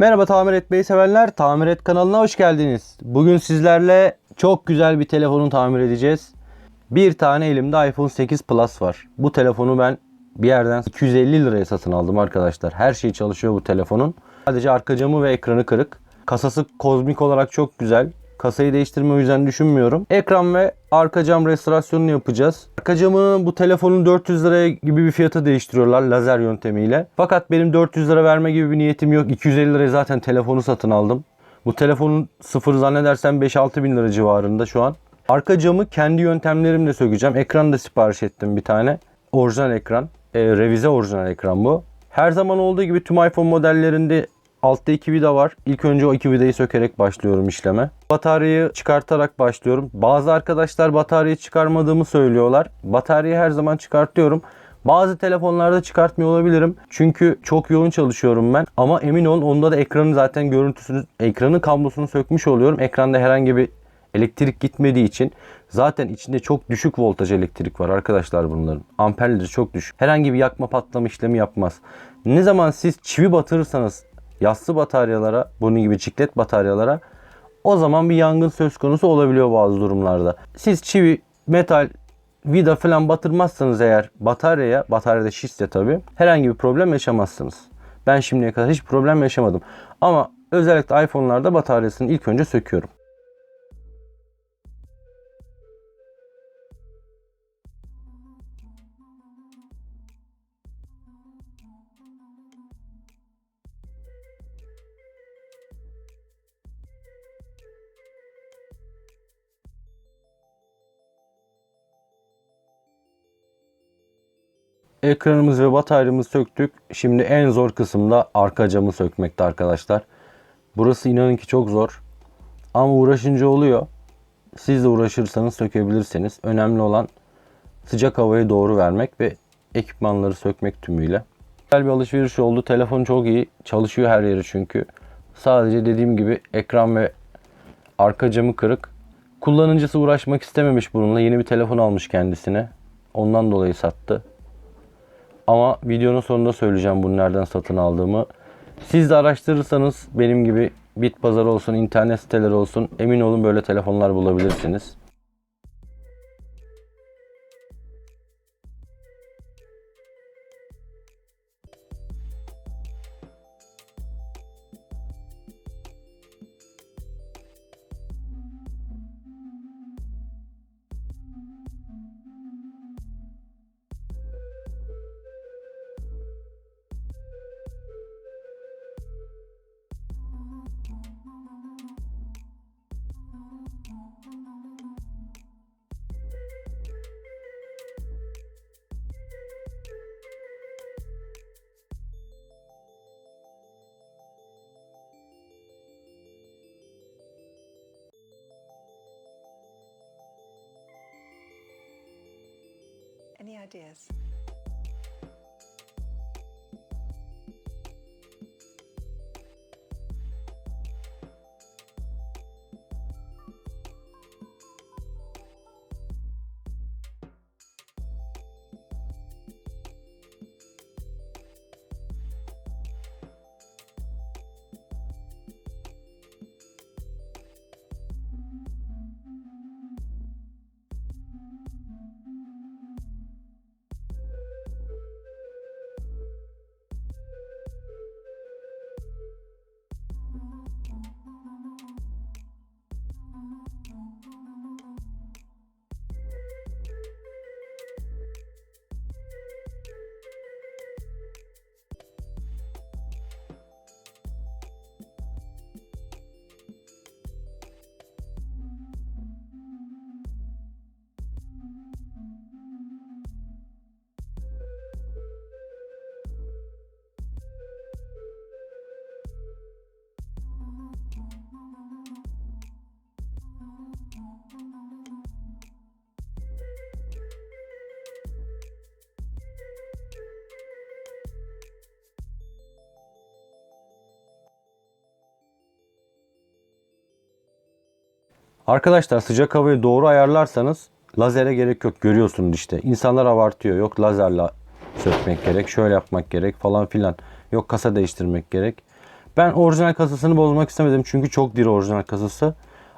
Merhaba tamir etmeyi sevenler. Tamir et kanalına hoş geldiniz. Bugün sizlerle çok güzel bir telefonu tamir edeceğiz. Bir tane elimde iPhone 8 Plus var. Bu telefonu ben bir yerden 250 liraya satın aldım arkadaşlar. Her şey çalışıyor bu telefonun. Sadece arka camı ve ekranı kırık. Kasası kozmik olarak çok güzel. Kasayı değiştirme o yüzden düşünmüyorum. Ekran ve arka cam restorasyonunu yapacağız. Arka camını bu telefonun 400 liraya gibi bir fiyata değiştiriyorlar lazer yöntemiyle. Fakat benim 400 lira verme gibi bir niyetim yok. 250 liraya zaten telefonu satın aldım. Bu telefonun sıfırı zannedersem 5-6 bin lira civarında şu an. Arka camı kendi yöntemlerimle sökeceğim. Ekran da sipariş ettim bir tane. Orijinal ekran. E, revize orijinal ekran bu. Her zaman olduğu gibi tüm iPhone modellerinde altta iki vida var. İlk önce o iki vidayı sökerek başlıyorum işleme. Bataryayı çıkartarak başlıyorum. Bazı arkadaşlar bataryayı çıkarmadığımı söylüyorlar. Bataryayı her zaman çıkartıyorum. Bazı telefonlarda çıkartmıyor olabilirim. Çünkü çok yoğun çalışıyorum ben. Ama emin olun onda da ekranın zaten görüntüsünü, ekranın kablosunu sökmüş oluyorum. Ekranda herhangi bir elektrik gitmediği için zaten içinde çok düşük voltaj elektrik var arkadaşlar bunların. Amperleri çok düşük. Herhangi bir yakma patlama işlemi yapmaz. Ne zaman siz çivi batırırsanız yassı bataryalara, bunun gibi çiklet bataryalara o zaman bir yangın söz konusu olabiliyor bazı durumlarda. Siz çivi, metal, vida falan batırmazsanız eğer bataryaya, bataryada şişse tabi herhangi bir problem yaşamazsınız. Ben şimdiye kadar hiç problem yaşamadım. Ama özellikle iPhone'larda bataryasını ilk önce söküyorum. Ekranımız ve bataryamızı söktük. Şimdi en zor kısımda arka camı sökmekte arkadaşlar. Burası inanın ki çok zor. Ama uğraşınca oluyor. Siz de uğraşırsanız sökebilirsiniz. Önemli olan sıcak havayı doğru vermek ve ekipmanları sökmek tümüyle. Güzel bir alışveriş oldu. Telefon çok iyi. Çalışıyor her yeri çünkü. Sadece dediğim gibi ekran ve arka camı kırık. Kullanıcısı uğraşmak istememiş bununla. Yeni bir telefon almış kendisine. Ondan dolayı sattı. Ama videonun sonunda söyleyeceğim bunu nereden satın aldığımı. Siz de araştırırsanız benim gibi bit pazar olsun, internet siteleri olsun emin olun böyle telefonlar bulabilirsiniz. Ideas? Arkadaşlar sıcak havayı doğru ayarlarsanız lazere gerek yok. Görüyorsunuz işte. İnsanlar abartıyor. Yok lazerle sökmek gerek. Şöyle yapmak gerek falan filan. Yok kasa değiştirmek gerek. Ben orijinal kasasını bozmak istemedim çünkü çok diri orijinal kasası.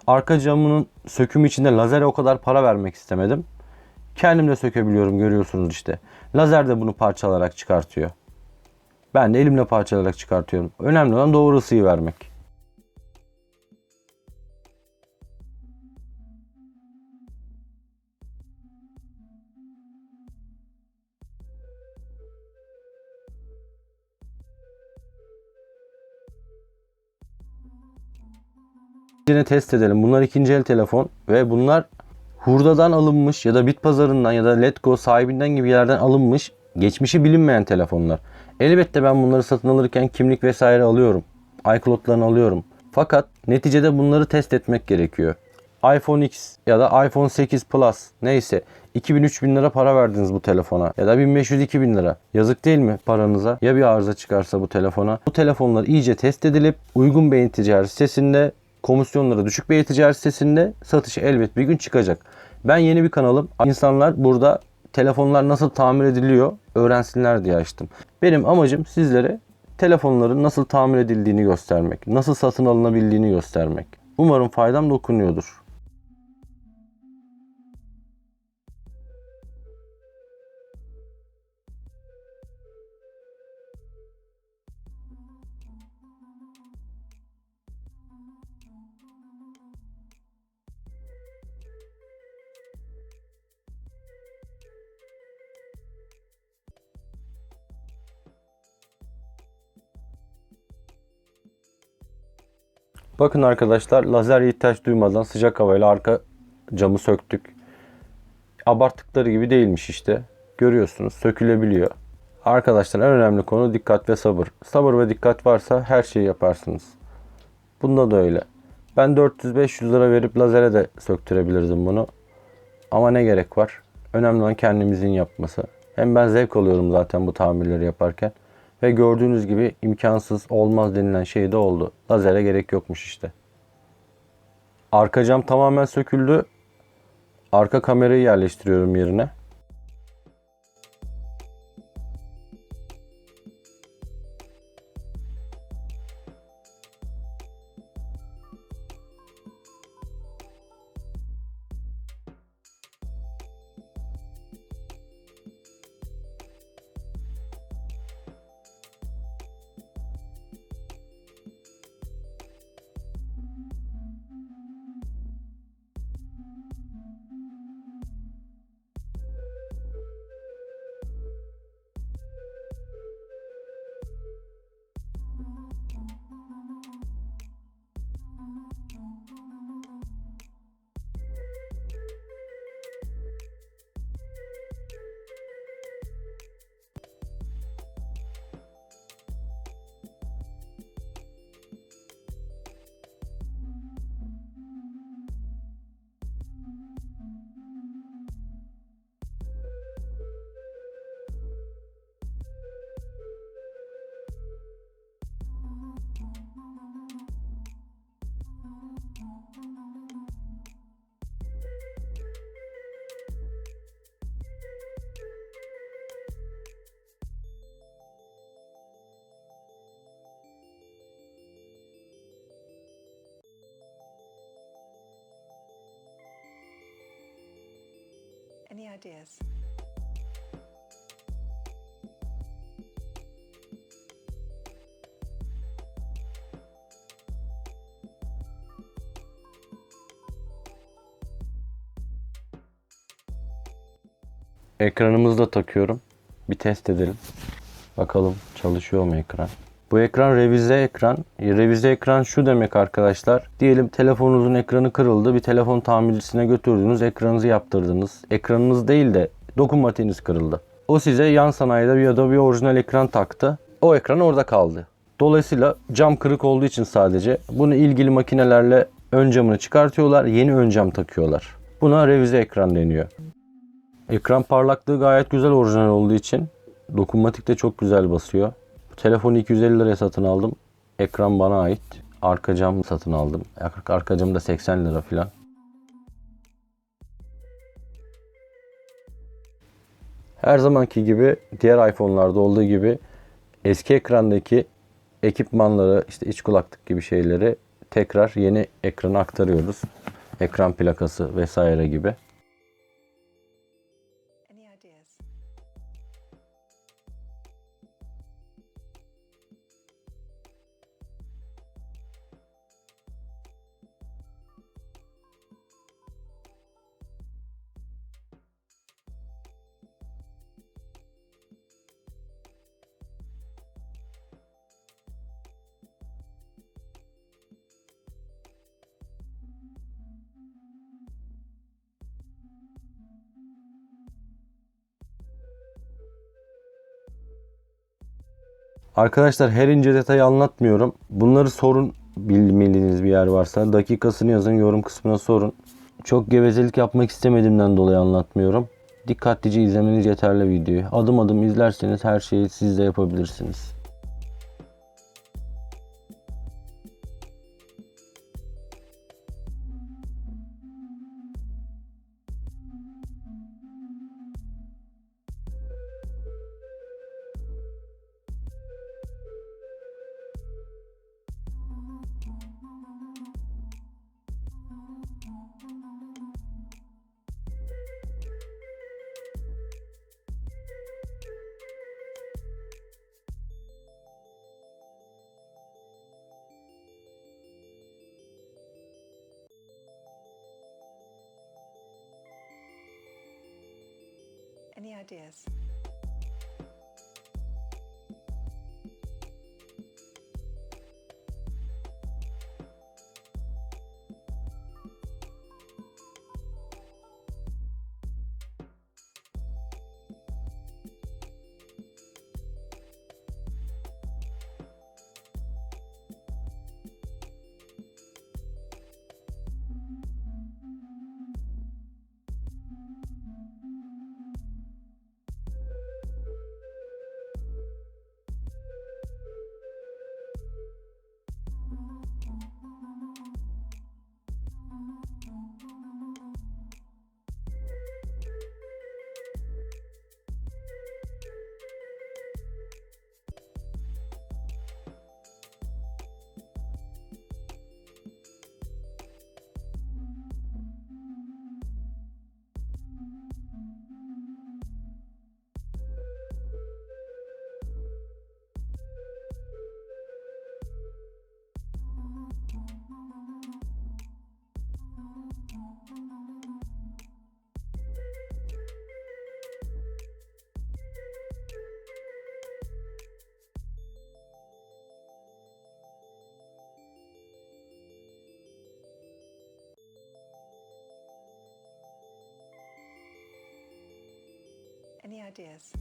Arka camının sökümü içinde lazere o kadar para vermek istemedim. Kendim de sökebiliyorum görüyorsunuz işte. Lazer de bunu parçalarak çıkartıyor. Ben de elimle parçalayarak çıkartıyorum. Önemli olan doğru ısıyı vermek. Yine test edelim. Bunlar ikinci el telefon ve bunlar hurdadan alınmış ya da bit pazarından ya da Letgo sahibinden gibi yerden alınmış geçmişi bilinmeyen telefonlar. Elbette ben bunları satın alırken kimlik vesaire alıyorum. iCloud'larını alıyorum. Fakat neticede bunları test etmek gerekiyor. iPhone X ya da iPhone 8 Plus neyse 2000-3000 lira para verdiniz bu telefona ya da 1500-2000 lira. Yazık değil mi paranıza? Ya bir arıza çıkarsa bu telefona? Bu telefonlar iyice test edilip uygun beyin ticaret sitesinde komisyonları düşük bir ticaret sitesinde satışı elbet bir gün çıkacak. Ben yeni bir kanalım. İnsanlar burada telefonlar nasıl tamir ediliyor öğrensinler diye açtım. Benim amacım sizlere telefonların nasıl tamir edildiğini göstermek, nasıl satın alınabildiğini göstermek. Umarım faydam dokunuyordur. Bakın arkadaşlar lazer ihtiyaç duymadan sıcak havayla arka camı söktük. Abarttıkları gibi değilmiş işte. Görüyorsunuz sökülebiliyor. Arkadaşlar en önemli konu dikkat ve sabır. Sabır ve dikkat varsa her şeyi yaparsınız. Bunda da öyle. Ben 400-500 lira verip lazere de söktürebilirdim bunu. Ama ne gerek var? Önemli olan kendimizin yapması. Hem ben zevk alıyorum zaten bu tamirleri yaparken. Ve gördüğünüz gibi imkansız olmaz denilen şey de oldu. Lazere gerek yokmuş işte. Arka cam tamamen söküldü. Arka kamerayı yerleştiriyorum yerine. 음. 음, 음. Any ideas? Ekranımızı da takıyorum. Bir test edelim. Bakalım çalışıyor mu ekran. Bu ekran revize ekran. Revize ekran şu demek arkadaşlar. Diyelim telefonunuzun ekranı kırıldı. Bir telefon tamircisine götürdünüz. Ekranınızı yaptırdınız. Ekranınız değil de dokunmatiğiniz kırıldı. O size yan sanayide ya da bir orijinal ekran taktı. O ekran orada kaldı. Dolayısıyla cam kırık olduğu için sadece bunu ilgili makinelerle ön camını çıkartıyorlar. Yeni ön cam takıyorlar. Buna revize ekran deniyor. Ekran parlaklığı gayet güzel orijinal olduğu için dokunmatik de çok güzel basıyor. Telefonu 250 liraya satın aldım. Ekran bana ait. Arka cam satın aldım. Ar- Arka cam da 80 lira falan. Her zamanki gibi diğer iPhone'larda olduğu gibi eski ekrandaki ekipmanları işte iç kulaklık gibi şeyleri tekrar yeni ekrana aktarıyoruz. Ekran plakası vesaire gibi. Arkadaşlar her ince detayı anlatmıyorum. Bunları sorun bilmediğiniz bir yer varsa dakikasını yazın yorum kısmına sorun. Çok gevezelik yapmak istemediğimden dolayı anlatmıyorum. Dikkatlice izlemeniz yeterli videoyu. Adım adım izlerseniz her şeyi siz de yapabilirsiniz. Any ideas?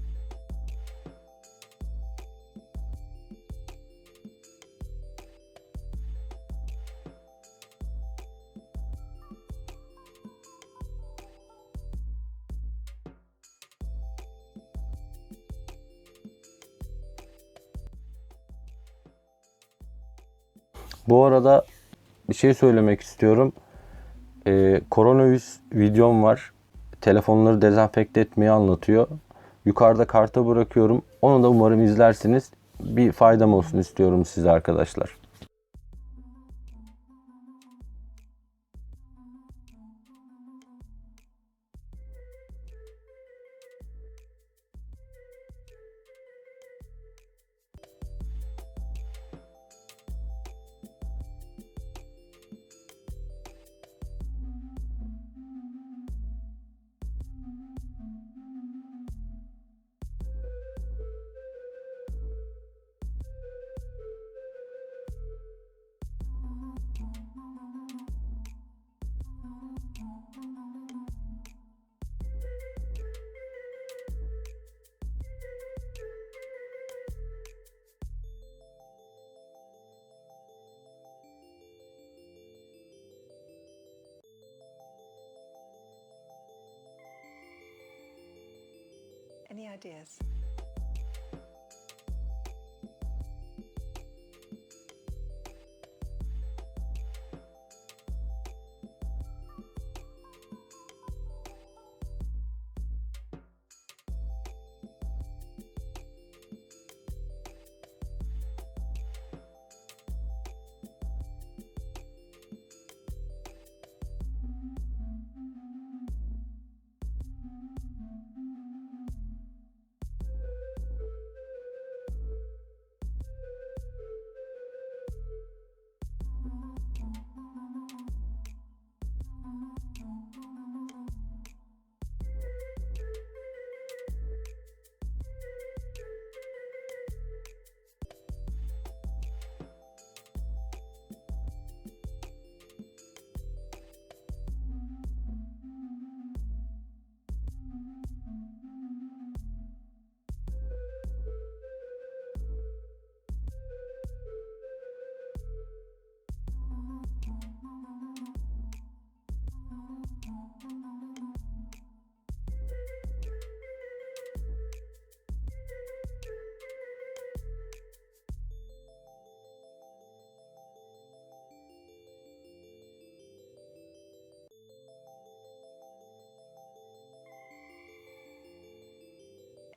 Bu arada bir şey söylemek istiyorum. Ee, koronavirüs videom var. Telefonları dezenfekte etmeyi anlatıyor. Yukarıda karta bırakıyorum. Onu da umarım izlersiniz. Bir faydam olsun istiyorum size arkadaşlar. Any ideas?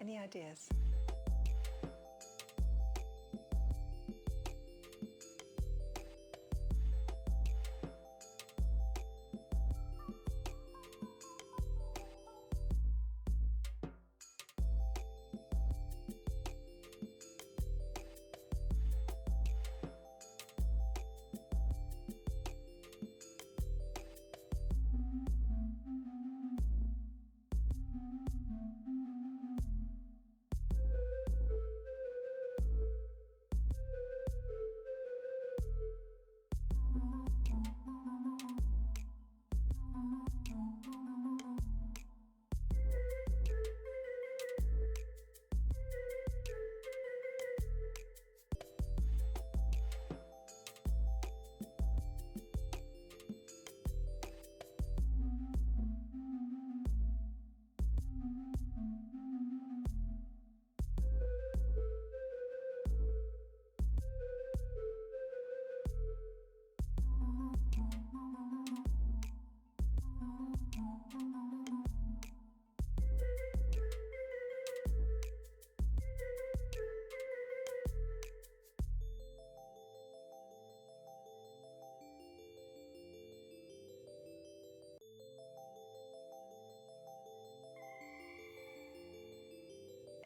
Any ideas?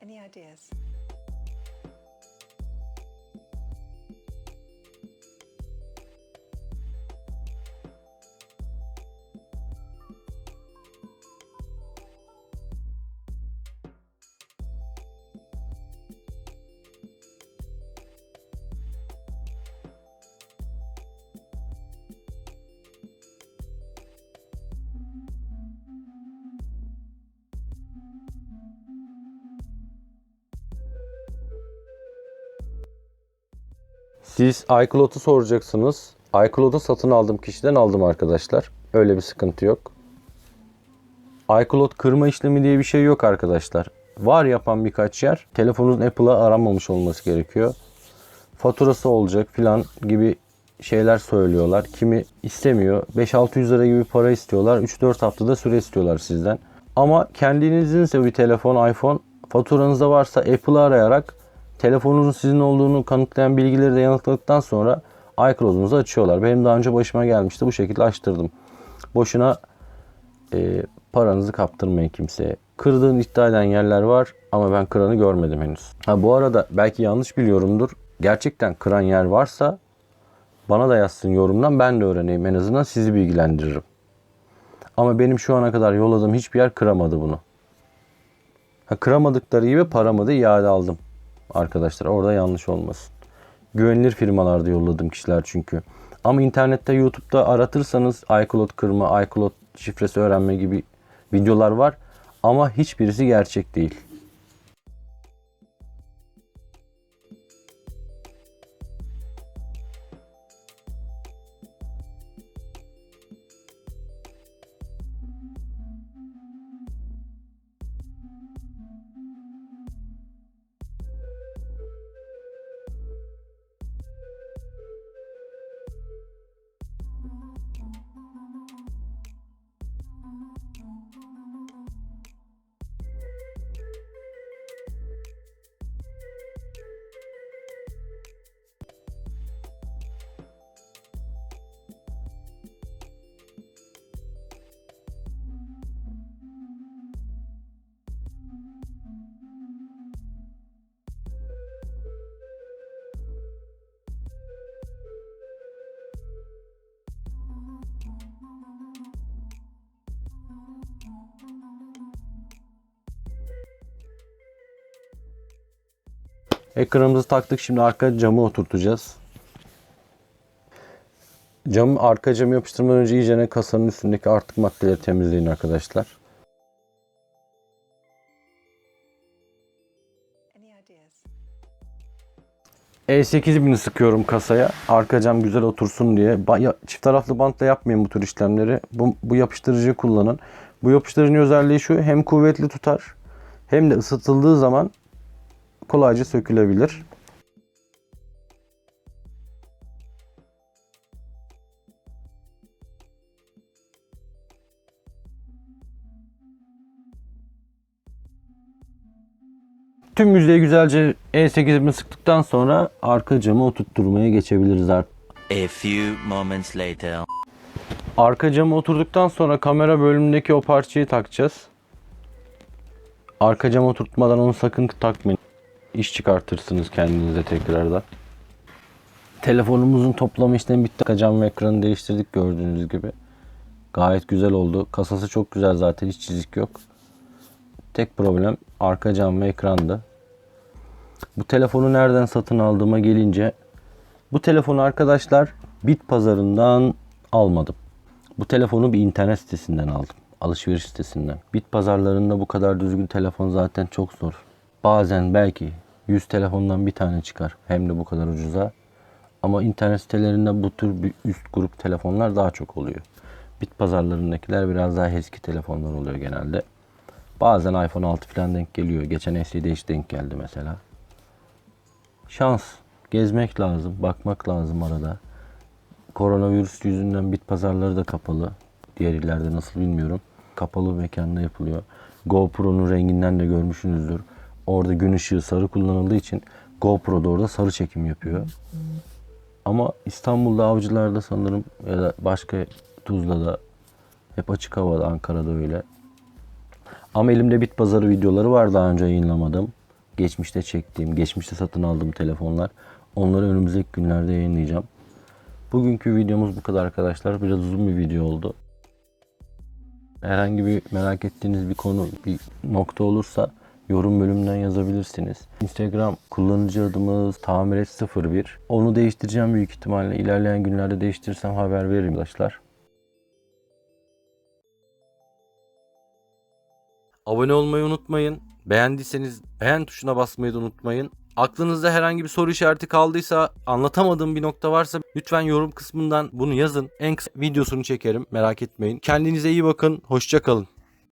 Any ideas? Siz iCloud'u soracaksınız. iCloud'u satın aldığım kişiden aldım arkadaşlar. Öyle bir sıkıntı yok. iCloud kırma işlemi diye bir şey yok arkadaşlar. Var yapan birkaç yer. Telefonun Apple'a aranmamış olması gerekiyor. Faturası olacak filan gibi şeyler söylüyorlar. Kimi istemiyor. 5-600 lira gibi para istiyorlar. 3-4 haftada süre istiyorlar sizden. Ama kendinizinse bir telefon, iPhone faturanızda varsa Apple'ı arayarak telefonunuzun sizin olduğunu kanıtlayan bilgileri de yanıtladıktan sonra iCloud'unuzu açıyorlar. Benim daha önce başıma gelmişti. Bu şekilde açtırdım. Boşuna e, paranızı kaptırmayın kimseye. Kırdığını iddia eden yerler var ama ben kıranı görmedim henüz. Ha bu arada belki yanlış biliyorumdur. Gerçekten kıran yer varsa bana da yazsın yorumdan ben de öğreneyim. En azından sizi bilgilendiririm. Ama benim şu ana kadar yolladığım hiçbir yer kıramadı bunu. Ha, kıramadıkları gibi paramı da iade aldım. Arkadaşlar orada yanlış olmasın. Güvenilir firmalarda yolladığım kişiler çünkü. Ama internette YouTube'da aratırsanız iCloud kırma, iCloud şifresi öğrenme gibi videolar var. Ama hiçbirisi gerçek değil. Ekranımızı taktık. Şimdi arka camı oturtacağız. Cam arka camı yapıştırmadan önce iyicene kasanın üstündeki artık maddeleri temizleyin arkadaşlar. Any ideas? E8000'i sıkıyorum kasaya. Arka cam güzel otursun diye. Çift taraflı bantla yapmayın bu tür işlemleri. Bu, bu yapıştırıcıyı kullanın. Bu yapıştırıcının özelliği şu. Hem kuvvetli tutar hem de ısıtıldığı zaman kolayca sökülebilir. Tüm yüzeyi güzelce E8'imi sıktıktan sonra arka camı oturtturmaya geçebiliriz artık. A few moments later. Arka cama oturduktan sonra kamera bölümündeki o parçayı takacağız. Arka cama oturtmadan onu sakın takmayın. İş çıkartırsınız kendinize tekrardan. Telefonumuzun toplama işlemi bitti. Cam ve ekranı değiştirdik gördüğünüz gibi. Gayet güzel oldu. Kasası çok güzel zaten hiç çizik yok. Tek problem arka cam ve ekrandı. Bu telefonu nereden satın aldığıma gelince bu telefonu arkadaşlar bit pazarından almadım. Bu telefonu bir internet sitesinden aldım. Alışveriş sitesinden. Bit pazarlarında bu kadar düzgün telefon zaten çok zor. Bazen belki 100 telefondan bir tane çıkar. Hem de bu kadar ucuza. Ama internet sitelerinde bu tür bir üst grup telefonlar daha çok oluyor. Bit pazarlarındakiler biraz daha eski telefonlar oluyor genelde. Bazen iPhone 6 falan denk geliyor. Geçen SE'de hiç denk geldi mesela. Şans. Gezmek lazım. Bakmak lazım arada. Koronavirüs yüzünden bit pazarları da kapalı. Diğer illerde nasıl bilmiyorum. Kapalı mekanda yapılıyor. GoPro'nun renginden de görmüşsünüzdür. Orada gün ışığı sarı kullanıldığı için GoPro da orada sarı çekim yapıyor. Ama İstanbul'da avcılarda sanırım ya da başka Tuzla'da hep açık havada Ankara'da öyle. Ama elimde bit pazarı videoları var daha önce yayınlamadım. Geçmişte çektiğim, geçmişte satın aldığım telefonlar. Onları önümüzdeki günlerde yayınlayacağım. Bugünkü videomuz bu kadar arkadaşlar. Biraz uzun bir video oldu. Herhangi bir merak ettiğiniz bir konu, bir nokta olursa yorum bölümünden yazabilirsiniz. Instagram kullanıcı adımız tamiret01. Onu değiştireceğim büyük ihtimalle. İlerleyen günlerde değiştirirsem haber veririm arkadaşlar. Abone olmayı unutmayın. Beğendiyseniz beğen tuşuna basmayı da unutmayın. Aklınızda herhangi bir soru işareti kaldıysa, anlatamadığım bir nokta varsa lütfen yorum kısmından bunu yazın. En kısa videosunu çekerim merak etmeyin. Kendinize iyi bakın. Hoşça kalın.